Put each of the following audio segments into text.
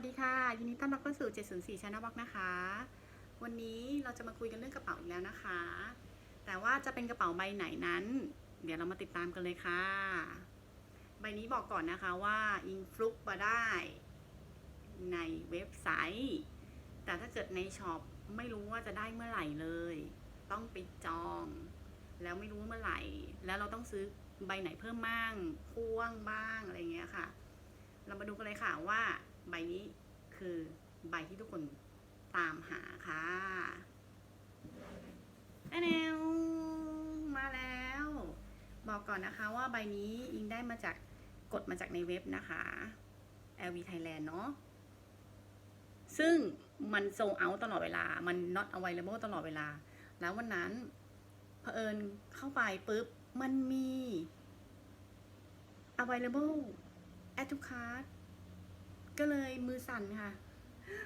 วัสดีค่ะ ยินดีต้อนรับเข้าสู่ 704 Channel Box นะคะ วันนี้เราจะมาคุยกันเรื่องกระเป๋าอีกแล้วนะคะ แต่ว่าจะเป็นกระเป๋าใบไหนนั้น เดี๋ยวเรามาติดตามกันเลยค่ะ ใบนี้บอกก่อนนะคะว่าอิงฟลุกมาได้ในเว็บไซต์ แต่ถ้าเกิดในช็อปไม่รู้ว่าจะได้เมื่อไหร่เลย ต้องไปจอง แล้วไม่รู้เมื่อไหร่ แล้วเราต้องซื้อใบไหนเพิ่มบ้างพ่วงบ้างอะไรเงี้ยค่ะ เรามาดูกันเลยค่ะว่า ใบนี้คือใบที่ทุกคนตามหาค่ะแอนวมาแล้ว บอกก่อนนะคะว่าใบนี้อิงได้มาจากกดมาจากในเว็บนะคะ LV Thailand เนาะซึ่งมันโซเอาตลอดเวลา มัน not available ตลอดเวลา แล้ววันนั้นเผอิญเข้าไปปุ๊บ มันมี available add to cart ก็เลยมือสั่นค่ะ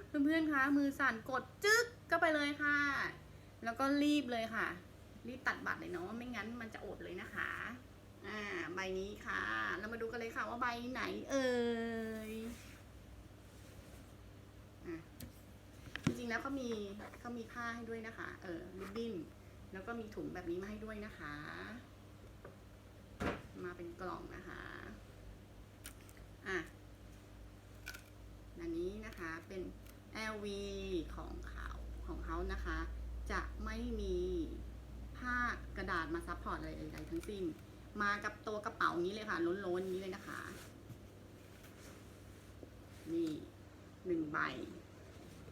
เพื่อนๆคะมือสั่นกดจึ๊กก็ไปเลยค่ะ แล้วก็รีบเลยค่ะ รีบตัดบัตรเลยเนาะไม่งั้นมันจะอดเลยนะคะอ่าใบนี้ค่ะ เรามาดูกันเลยค่ะว่าใบไหนเอ่ยอจริงๆแล้วเขามีเขามีผ้าให้ด้วยนะคะ เออริบบิ้นแล้วก็มีถุงแบบนี้มาให้ด้วยนะคะ มาเป็นกล่องนะคะ อะ อันนี้นะคะเป็น LV ของเขาของเขานะคะ จะไม่มีผ้ากระดาษมาซับพอร์ตอะไรใดๆทั้งสิ้น มากับตัวกระเป๋านี้เลยค่ะล้นๆนี้เลยนะคะ นี่หนึ่งใบ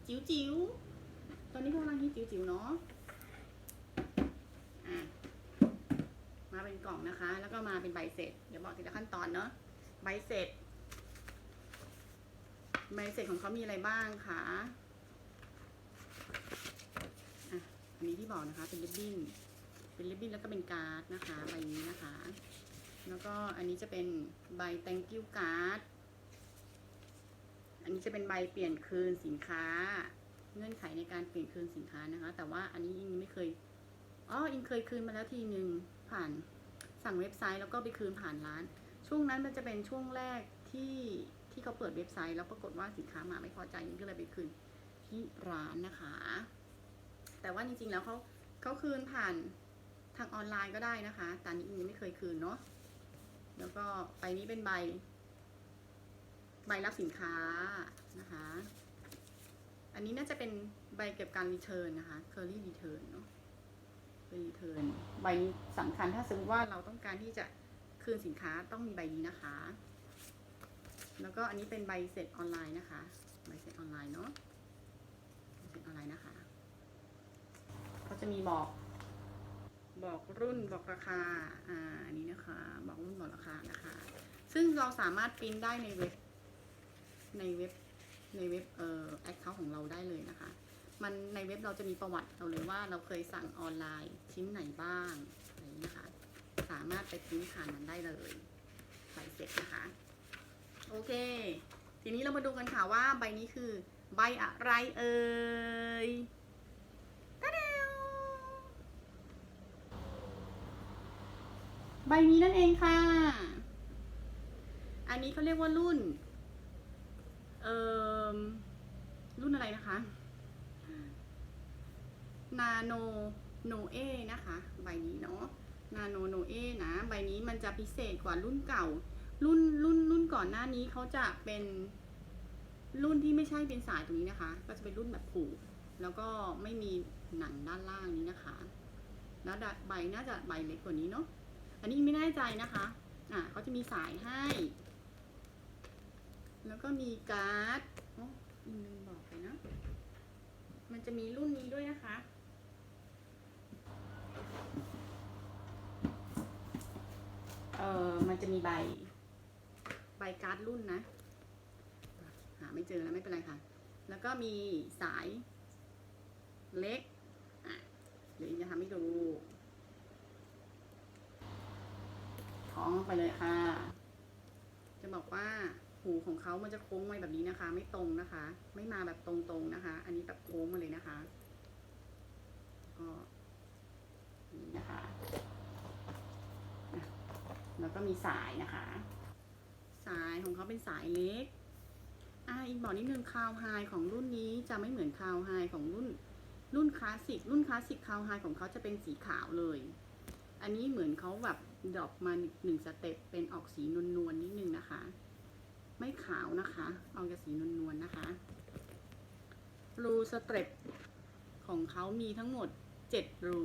จิ๋วจิ๋วๆตอนนี้กำลังฮิตจิ๋วจิ๋วๆเนาะอะมาเป็นกล่องนะคะ แล้วก็มาเป็นใบเสร็จ เดี๋ยวบอกทีละขั้นตอนเนาะใบเสร็จ ใบเสร็จของเขามีอะไรบ้างคะอะอันนี้ที่บอกนะคะ เป็นริบบิ้น เป็นริบบิ้นแล้วก็เป็นการ์ดนะคะ ใบนี้นะคะ แล้วก็อันนี้จะเป็นใบ thank you card อันนี้จะเป็นใบเปลี่ยนคืนสินค้า เงื่อนไขในการเปลี่ยนคืนสินค้านะคะ แต่ว่าอันนี้อิงไม่เคยอ๋ออิงเคยคืนมาแล้วทีหนึ่งผ่านสั่งเว็บไซต์แล้วก็ไปคืนผ่านร้าน ช่วงนั้นมันจะเป็นช่วงแรกที่ ที่เขาเปิดเว็บไซต์แล้วปรากฏว่าสินค้ามาไม่พอใจอิงก็เลยไปคืนที่ร้านนะคะ แต่ว่าจริงๆแล้วเขาเขาคืนผ่านทางออนไลน์ก็ได้นะคะแต่นี้ยังไม่เคยคืนเนาะแล้วก็ใบนี้เป็นใบ ใบรับสินค้านะคะ อันนี้น่าจะเป็นใบเก็บการรีเทิร์นนะคะ curly return เนาะรีเทิร์นใบนี้สำคัญถ้าสมมติว่าเราต้องการที่จะคืนสินค้าต้องมีใบนี้นะคะ แล้วก็อันนี้เป็นใบเสร็จออนไลน์นะคะ ใบเสร็จออนไลน์เนาะใบเสร็จออนไลน์นะคะเขาจะมีบอก บอกรุ่นบอกราคา อ่า อันนี้นะคะ บอกรุ่นบอกราคานะคะ ซึ่งเราสามารถปริ้นได้ในเว็บ ในเว็บ ในเว็บ เอ่อ แอคเคาท์ของเราได้เลยนะคะ มันในเว็บเราจะมีประวัติเราเลยว่าเราเคยสั่งออนไลน์ชิ้นไหนบ้างอะไรอย่างนี้นะคะ สามารถไปพิมพ์ผ่านมันได้เลยใบเสร็จนะคะ โอเค ทีนี้เรามาดูกันค่ะว่าใบนี้คือ ใบอะไรเอ่ยตะเดวใบนี้นั่นเองค่ะ อันนี้เขาเรียกว่ารุ่น เอ่อ รุ่นอะไรนะคะ นาโนโนเอนะคะ ใบนี้เนาะ นาโนโนเอนะ ใบนี้มันจะพิเศษกว่ารุ่นเก่า รุ่นรุ่นรุ่นก่อนหน้านี้เขาจะเป็นรุ่นที่ไม่ใช่เป็นสายตรงนี้นะคะ ก็จะเป็นรุ่นแบบผูกแล้วก็ไม่มีหนังด้านล่างนี้นะคะ แล้วใบน่าจะใบเล็กกว่านี้เนาะอันนี้ไม่แน่ใจนะคะอะเขาจะมีสายให้ แล้วก็มีการ์ดอ๋ออีกนึงบอกไปนะ มันจะมีรุ่นนี้ด้วยนะคะเออมันจะมีใบ บการ์ดรุ่นนะ หาไม่เจอแล้วไม่เป็นไรค่ะ แล้วก็มีสายเล็กเดี๋ยวอิงจะทำให้ดูท้องไปเลยค่ะ จะบอกว่าหูของเขามันจะโค้งมาแบบนี้นะคะ ไม่ตรงนะคะ ไม่มาแบบตรงๆนะคะ อันนี้แบบโค้งมาเลยนะคะก็นี่นะคะ แล้วก็มีสายนะคะ สายของเขาเป็นสายเล็ก อ่าอีกบอกนิดนึงคาวไฮของรุ่นนี้จะไม่เหมือนคาวไฮของรุ่น รุ่นคลาสสิก รุ่นคลาสสิกคาวไฮของเขาจะเป็นสีขาวเลย อันนี้เหมือนเขาแบบดรอปมาหนึ่งสเต็ปเป็นออกสีนวลๆนิดนึงนะคะ ไม่ขาวนะคะ เอาจะสีนวลๆนะคะ รูสเต็ปของเขามีทั้งหมดเจ็ดรู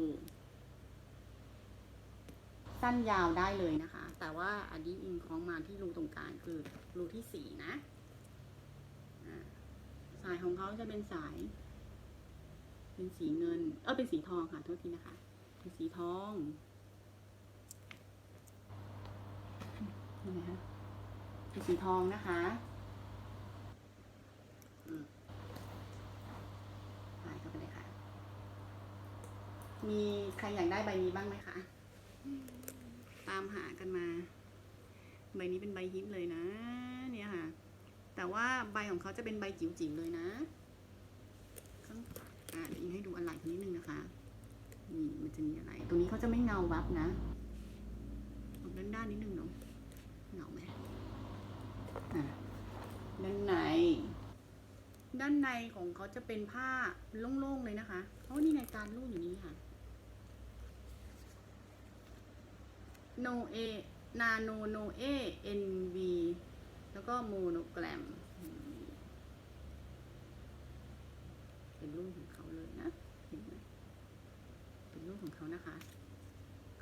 สั้นยาวได้เลยนะคะ แต่ว่าอันนี้อิงคล้องมาที่รูตรงกลางคือรูที่สี่นะสายของเขาจะเป็นสาย เป็นสีเงิน เออเป็นสีทองค่ะโทษทีนะคะ เป็นสีทองยังไงคะเป็นสีทองนะคะอืมหายเข้าไปเลยค่ะ มีใครอยากได้ใบนี้บ้างไหมคะ ตามหากันมา ใบนี้เป็นใบฮิตเลยนะ เนี่ยค่ะ แต่ว่าใบของเขาจะเป็นใบจิ๋วๆเลยนะข้างอ่าเดี๋ยวอิงให้ดูอะไรนิดนึงนะคะ นี่มันจะมีอะไร ตรงนี้เขาจะไม่เงาวับนะออกด้านด้านนิดนึงเนาะเงาไหมอะด้านในด้านในของเขาจะเป็นผ้าโล่งๆเลยนะคะ เพราะนี่ในการรูดอยู่นี้ค่ะ โนเอนาโนโนเอเอ็นวีแล้วก็โมโนแกรม เป็นรูปของเขาเลยนะ เห็นไหมเป็นรูปของเขานะคะ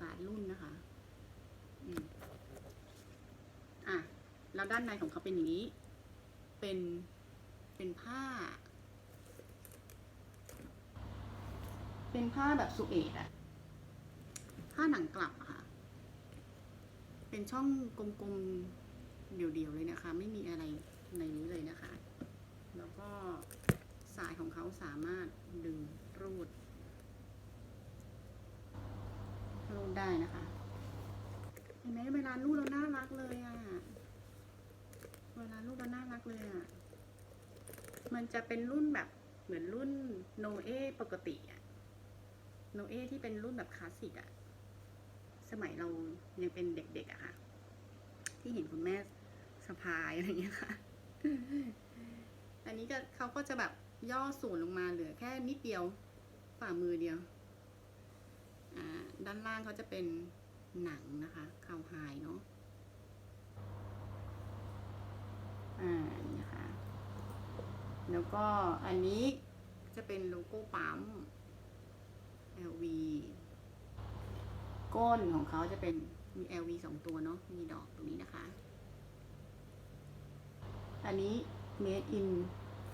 การรุ่นนะคะอืมอะ แล้วด้านในของเขาเป็นอย่างนี้ เป็น เป็นผ้า เป็นผ้าแบบสุเอตอะผ้าหนังกลับอะ เป็นช่องกลมๆ เดี่ยวๆเลยนะคะ ไม่มีอะไรในนี้เลยนะคะ แล้วก็สายของเขาสามารถดึงรูด รูดได้นะคะ เห็นไหมเวลารูดแล้วน่ารักเลยอะเวลารูดแล้วน่ารักเลยอะมันจะเป็นรุ่นแบบเหมือนรุ่นโนเอปกติอะโนเอที่เป็นรุ่นแบบคลาสสิกอะ สมัยเรายังเป็นเด็กๆอะค่ะ ที่เห็นคุณแม่สะพายอะไรอย่างเงี้ยค่ะ อันนี้ก็เขาก็จะแบบย่อส่วนลงมาเหลือแค่นิดเดียวฝ่ามือเดียวอ่าด้านล่างเขาจะเป็นหนังนะคะคาวไฮเนาะ อ่า นี่นะคะ แล้วก็อันนี้จะเป็นโลโก้ปั๊ม LV ก้นของเขาจะเป็นมี LV สองตัวเนาะ มีดอกตรงนี้นะคะ อันนี้ made in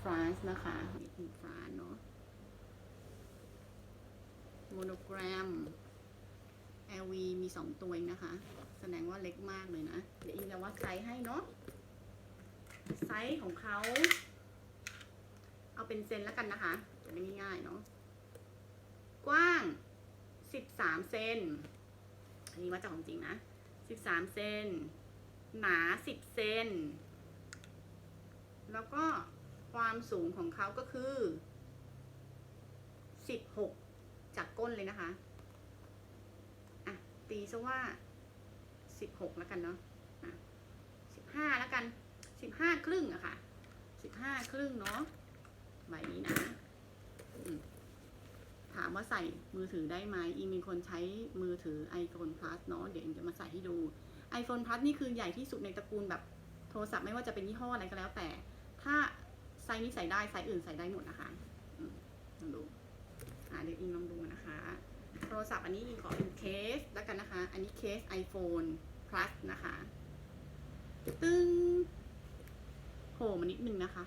France นะคะ made in France เนาะ monogram LV มีสองตัวเองนะคะ แสดงว่าเล็กมากเลยนะ เดี๋ยวอิงจะวัดไซส์ให้เนาะ ไซส์ของเขา เอาเป็นเซนแล้วกันนะคะ จะได้ง่ายๆเนาะ กว้าง 13 เซน อันนี้วัดจากของจริงนะ13เซนหนา10เซนแล้วก็ความสูงของเขาก็คือ16จากก้นเลยนะคะ อะ ตีซะว่า16แล้วกันเนาะอะ15แล้วกัน15ครึ่งอะค่ะ15ครึ่งเนาะใบนี้นะอืมามว่าใส่มือถือได้ไหมอีมีคนใช้มือถือ iPhone Plus เนาะเดี๋ยวอิงจะมาใส่ให้ดู iPhone Plus นี่คือใหญ่ที่สุดในตระกูลแบบโทรศัพท์ไม่ว่าจะเป็นยี่ห้ออะไรก็แล้วแต่ ถ้าไซส์นี้ใส่ได้ไซส์อื่นใส่ได้หมดนะคะลองดูอ่าเดี๋ยวอิงลองดูนะคะ โทรศัพท์อันนี้อิงขอเป็นเคสแล้วกันนะคะ อันนี้เคส iPhone Plus นะคะ ตึ้งโผล่มานิดนึงนะคะ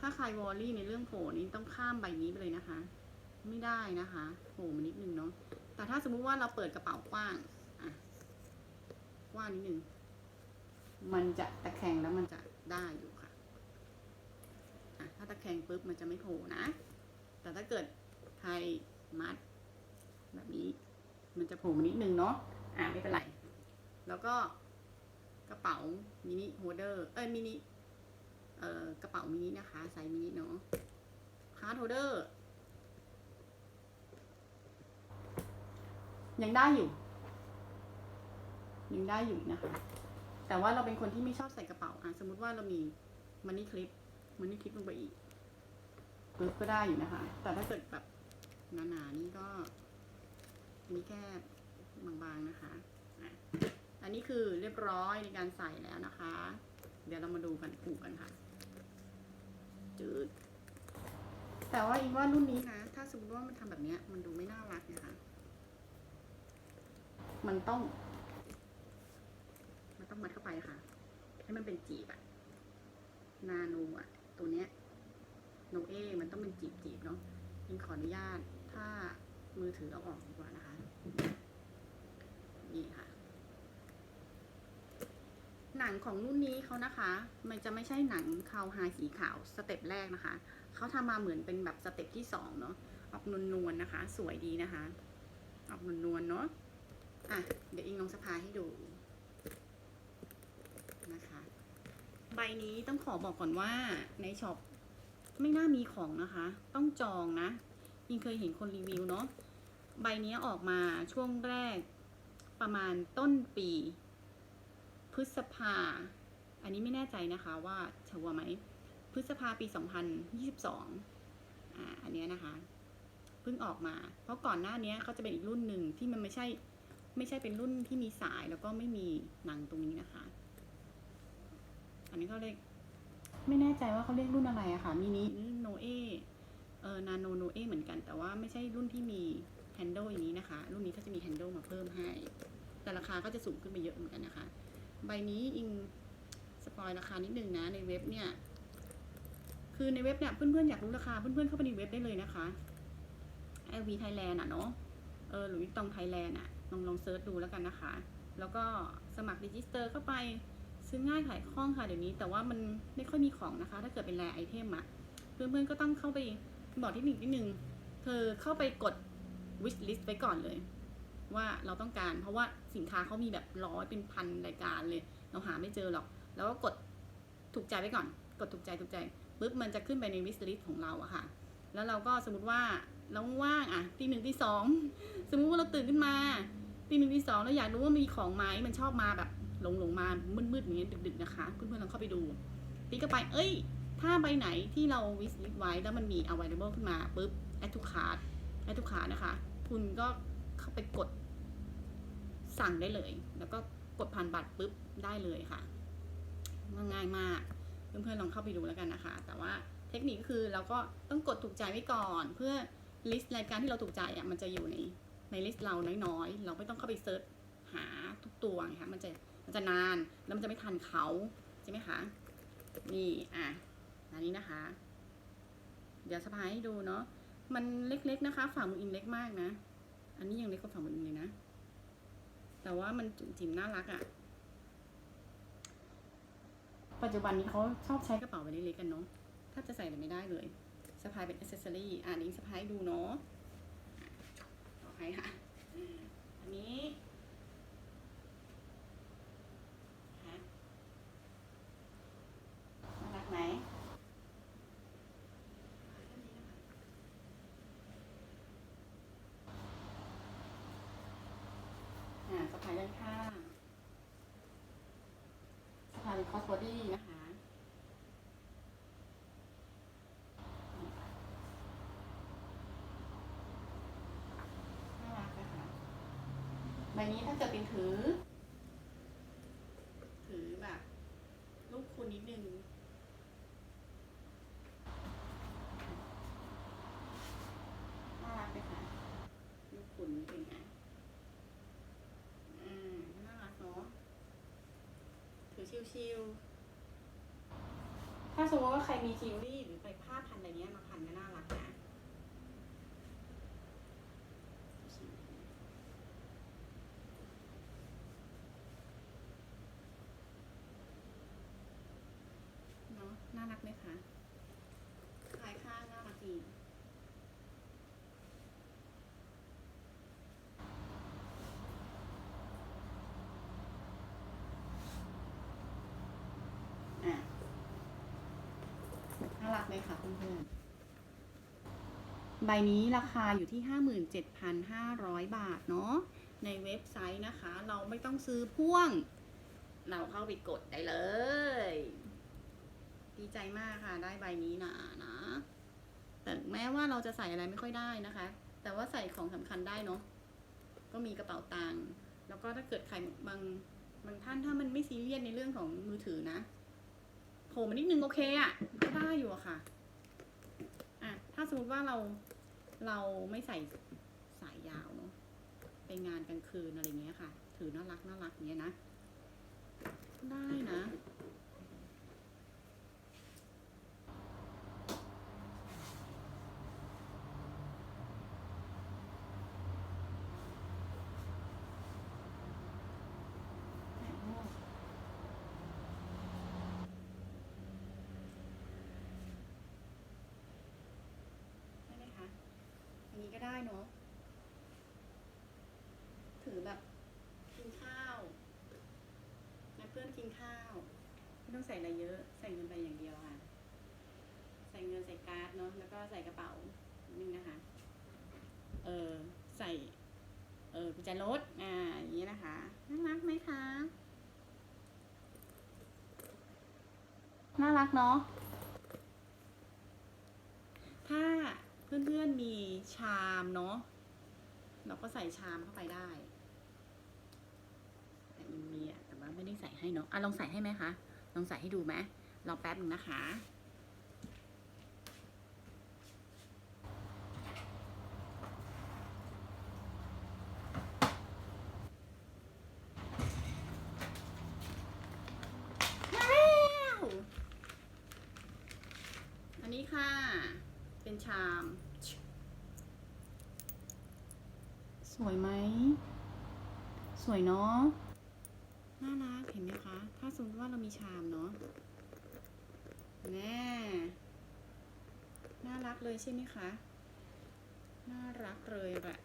ถ้าใครวอรี่ในเรื่องโผล่นี้ต้องข้ามใบนี้ไปเลยนะคะ ไม่ได้นะคะโผล่มานิดนึงเนาะแต่ถ้าสมมุติว่าเราเปิดกระเป๋ากว้างอะกว้างนิดนึงมันจะตะแคงแล้วมันจะได้อยู่ค่ะอะถ้าตะแคงปุ๊บมันจะไม่โผล่นะ แต่ถ้าเกิดใครมัด แบบนี้ มันจะโผล่มานิดนึงเนาะอะไม่เป็นไร แล้วก็กระเป๋ามินิโฮเดอร์ เอ้ยมินิ กระเป๋ามินินะคะไซส์มินิเนาะคาร์ดโฮเดอร์ ยังได้อยู่ ยังได้อยู่นะคะ แต่ว่าเราเป็นคนที่ไม่ชอบใส่กระเป๋าอะสมมติว่าเรามีมันนี่คลิปมันนี่คลิปลงไปอีกปึ๊บก็ได้อยู่นะคะ แต่ถ้าเกิดแบบหนาๆนี่ก็อันนี้แค่บางๆนะคะอะอันนี้คือเรียบร้อยในการใส่แล้วนะคะ เดี๋ยวเรามาดูกันผูกกันค่ะ จืดแต่ว่าอีกว่ารุ่นนี้นะ ถ้าสมมติว่ามันทำแบบเนี้ยมันดูไม่น่ารักนะคะ มันต้อง มันต้องมัดเข้าไปค่ะ ให้มันเป็นจีบอะนาโนอะตัวเนี้ยโนเอ มันต้องเป็นจีบจีบเนาะยิงขออนุญาต ถ้ามือถือเอาออกดีกว่านะคะ นี่ค่ะ หนังของรุ่นนี้เขานะคะ มันจะไม่ใช่หนังคาวไฮสีขาวสเต็ปแรกนะคะ เขาทำมาเหมือนเป็นแบบสเต็ปที่สองเนาะ ออกนวลๆนะคะ สวยดีนะคะ ออกนวลๆเนาะ อะ เดี๋ยวอิงลองสะพายให้ดูนะคะ ใบนี้ต้องขอบอกก่อนว่าในช็อปไม่น่ามีของนะคะ ต้องจองนะอิงเคยเห็นคนรีวิวเนาะ ใบนี้ออกมาช่วงแรกประมาณต้นปี ฤษภา อันนี้ไม่แน่ใจนะคะว่าชัวร์ไหม พฤษภาปี 2022อ่าอันเนี้ยนะคะ เพิ่งออกมา เพราะก่อนหน้านี้เขาจะเป็นอีกรุ่นหนึ่งที่มันไม่ใช่ไม่ใช่เป็นรุ่นที่มีสายแล้วก็ไม่มีหนังตรงนี้นะคะ อันนี้เขาเรียกไม่แน่ใจว่าเขาเรียกรุ่นอะไรอะค่ะมินิโนเอเออนาโนโนเอเหมือนกัน แต่ว่าไม่ใช่รุ่นที่มีแฮนด์ลอย่างนี้นะคะ รุ่นนี้เขาจะมีแฮนด์ลมาเพิ่มให้ แต่ราคาก็จะสูงขึ้นไปเยอะเหมือนกันนะคะ ใบนี้อิงสปอยราคานิดนึงนะในเว็บเนี่ย คือในเว็บเนี่ยเพื่อนๆอยากรู้ราคาเพื่อนๆเข้าไปในเว็บได้เลยนะคะ LV Thailand อะเนาะเออหรือวิตองไทยแลนด์อะลองลองเซิร์ชดูแล้วกันนะคะ แล้วก็สมัครรีจิสเตอร์เข้าไปซื้อง่ายขายคล่องค่ะเดี๋ยวนี้ แต่ว่ามันไม่ค่อยมีของนะคะ ถ้าเกิดเป็นแรไอเทมอะเพื่อนๆก็ต้องเข้าไปบอกเทคนิคนิดนึง เธอเข้าไปกด wish list ไว้ก่อนเลย ว่าเราต้องการ เพราะว่าสินค้าเขามีแบบร้อยเป็นพันรายการเลย เราหาไม่เจอหรอก แล้วก็กดถูกใจไว้ก่อน กดถูกใจถูกใจปุ๊บมันจะขึ้นไปใน wish list ของเราอะค่ะ แล้วเราก็สมมติว่าเราว่างอะตีหนึ่งตีสองสมมุติว่าเราตื่นขึ้นมาตีหนึ่งตีสองเราอยากรู้ว่ามีของไหมมันชอบมาแบบหลงหลงมามืดๆอย่างเงี้ยดึก ๆนะคะเพื่อนๆลองเข้าไปดูตีก็ไป เอ้ย ถ้าใบไหนที่เรา wish list ไว้แล้วมันมี available ขึ้นมาปุ๊บ add to cart add to cart นะคะ คุณก็ เข้าไปกดสั่งได้เลย แล้วก็กดผ่านบัตรปุ๊บได้เลยค่ะง่ายมาก เพื่อนๆลองเข้าไปดูแล้วกันนะคะ แต่ว่าเทคนิคก็คือเราก็ต้องกดถูกใจไว้ก่อน เพื่อลิสต์รายการที่เราถูกใจอะมันจะอยู่ในในลิสต์เราน้อยๆ เราไม่ต้องเข้าไปเซิร์ชหาทุกตัวไงคะมันจะมันจะนานแล้วมันจะไม่ทันเขาใช่ไหมคะนี่อะอันนี้นะคะ เดี๋ยวสะพายให้ดูเนาะมันเล็กๆนะคะ ฝ่ามืออิงเล็กมากนะ อันนี้ยังเล็กกว่าฝ่ามืออิงเลยนะ แต่ว่ามันจุ๋มจิ๋มน่ารักอะ ปัจจุบันนี้เขาชอบใช้กระเป๋าใบเล็กๆกันเนาะ ถ้าจะใส่เลยไม่ได้เลยสะพายเป็นอิสเซสซอรี่อ่านิ้งสะพายดูเนาะต่อไปค่ะ อันนี้ฮะน่ารักไหมอ่าสะพายด้านข้างสะพายเป็น คอสบอดี้นะคะน่ารักนะคะใบนี้ถ้าเกิดเป็นถือ ถือแบบลูกคุณนิดนึง น่ารักเลยค่ะ ลูกคุณนี่เป็นไงอืมน่ารักเนาะ ถือ ชิวๆ ถ้าสมมติว่าใครมีจิวลรี่หรือไปผ้าพันอะไรเนี้ยมาพันก็น่ารักนะเนาะน่ารักไหมคะคลายข้างน่ารักดีอะน่ารัก ไหมคะเพื่อนๆ ใบนี้ราคาอยู่ที่ 57,500 บาทเนาะ ในเว็บไซต์นะคะ เราไม่ต้องซื้อพ่วง เราเข้าไปกดได้เลย ดีใจมากค่ะ ได้ใบนี้นานะ แต่แม้ว่าเราจะใส่อะไรไม่ค่อยได้นะคะ แต่ว่าใส่ของสำคัญได้เนาะ ก็มีกระเป๋าตังค์ แล้วก็ถ้าเกิดใครบางบางท่านถ้ามันไม่ซีเรียสในเรื่องของมือถือนะ โผล่มานิดนึงโอเคอะ่ะก็ได้อยู่อะค่ะอะ ถ้าสมมติว่าเราเราไม่ใส่สายยาวเนาะไปงานกลางคืนอะไรเงี้ยค่ะ ถือน่ารักน่ารักเงี้ยนะ ได้นะ ได้ไหมคะ อันนี้ก็ได้เนาะ ถือแบบกินข้าวนัดเพื่อนกินข้าว ไม่ต้องใส่อะไรเยอะ ใส่เงินไปอย่างเดียวค่ะ ใส่เงินใส่การ์ดเนาะแล้วก็ใส่กระเป๋านึงนะคะ เออใส่ เออกุญแจรถอ่าอย่างนี้นะคะน่ารักไหมคะน่ารักเนาะถ้าเพื่อนๆมีชามเนาะเราก็ใส่ชามเข้าไปได้แต่มันมีอะแต่ว่าไม่ได้ใส่ให้เนาะอะลองใส่ให้ไหมคะ ลองใส่ให้ดูไหมรอแป๊บหนึงนะคะ อันนี้ค่ะ เป็นชาม สวยไหม สวยเนาะน่ารัก สมมติว่าเรามีชามเนาะแน่น่ารักเลยใช่ไหมคะ น่ารักเลยแหละ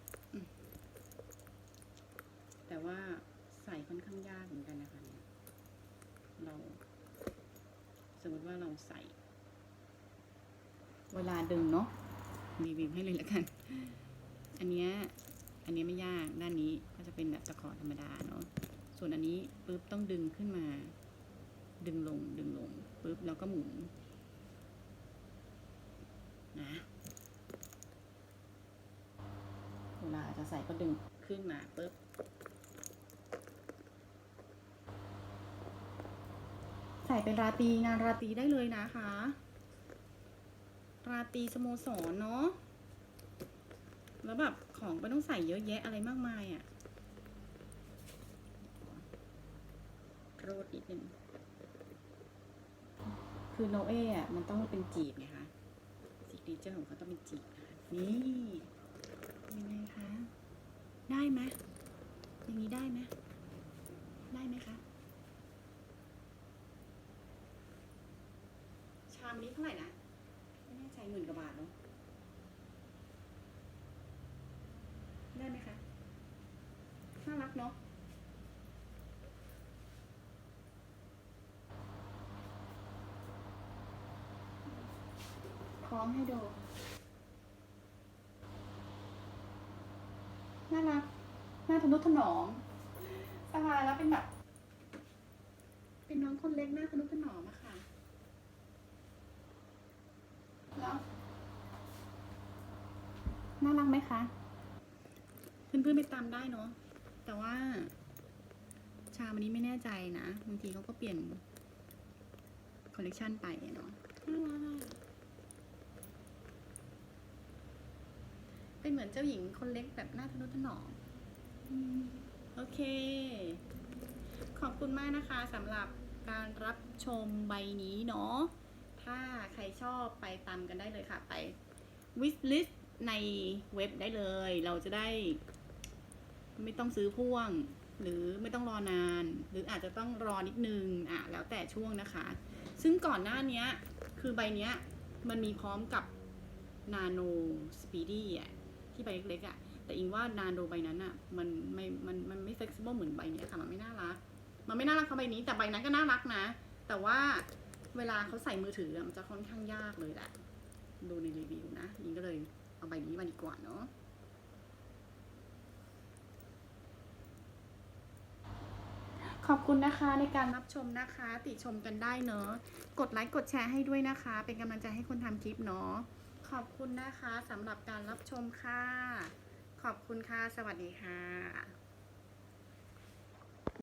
แต่ว่าใส่ค่อนข้างยากเหมือนกันนะคะเนี่ย เราสมมติว่าเราใส่ เวลาดึงเนาะรีวิวให้เลยละกัน อันเนี้ย อันนี้ไม่ยาก ด้านนี้ก็จะเป็นแบบตะขอธรรมดาเนาะ ส่วนอันนี้ปุ๊บต้องดึงขึ้นมา ดึงลงดึงลงปุ๊บแล้วก็หมุนนะเวลาจะใส่ก็ดึงขึ้นมาปุ๊บใส่เป็นราตรีงานราตีได้เลยนะคะ ราตรีสโมสรเนาะแล้วแบบของไม่ต้องใส่เยอะแยะอะไรมากมายอะ่ะกรูดนิดนึง คือโนเออะมันต้องเป็นจีบไงคะสิกเนเจอร์ของเขาต้องเป็นจีบนะคะนี่ยังไงคะ ได้ไหมอย่างนี้ได้ไหมได้ไหมคะ ชามนี้เท่าไหร่นะ ไม่แน่ใจหมื่นกว่าบาทเนาะได้ไหมคะ น่ารักเนาะ อมให้ดู น่ารัก น่าทะนุถนอมสบายแล้วเป็นแบบ เป็นน้องคนเล็กน่าทะนุถนอมอะค่ะ แล้วน่ารักไหมคะเพื่อนๆไปตามได้เนาะแต่ว่า ชามอันนี้ไม่แน่ใจนะบางทีเขาก็เปลี่ยนคอลเลกชันไปเนาะน่ารักอะ เป็นเหมือนเจ้าหญิงคนเล็กแบบหน้าทะนุถนอมโอเค ขอบคุณมากนะคะสำหรับการรับชมใบนี้เนาะ ถ้าใครชอบไปตามกันได้เลยค่ะ ไป wish list ในเว็บได้เลย เราจะได้ ไม่ต้องซื้อพ่วง หรือไม่ต้องรอนาน หรืออาจจะต้องรอนิดนึง อะ แล้วแต่ช่วงนะคะ ซึ่งก่อนหน้านี้คือใบเนี้ย มันมีพร้อมกับ Nano Speedy อะ ที่ใบเล็กๆอะ่ะ แต่อิงว่านานโดใบนั้นอะ่ะ มันไม่มันมันไม่เซ็กซ์เบิลเหมือนใบนี้ยค่ะ มันไม่น่ารัก มันไม่น่ารักเขาใบนี้ แต่ใบนั้นก็น่ารักนะ แต่ว่าเวลาเขาใส่มือถือมันจะค่อนข้างยากเลยแหละ ดูในรีวิวนะอิงก็เลยเอาใบนี้มาดีกว่าเนาะขอบคุณนะคะในการรับชมนะคะ ติชมกันได้เนาะกดไลค์กดแชร์ให้ด้วยนะคะ เป็นกำลังใจให้คนทำคลิปเนาะ ขอบคุณนะคะสำหรับการรับชมค่ะ ขอบคุณค่ะ สวัสดีค่ะ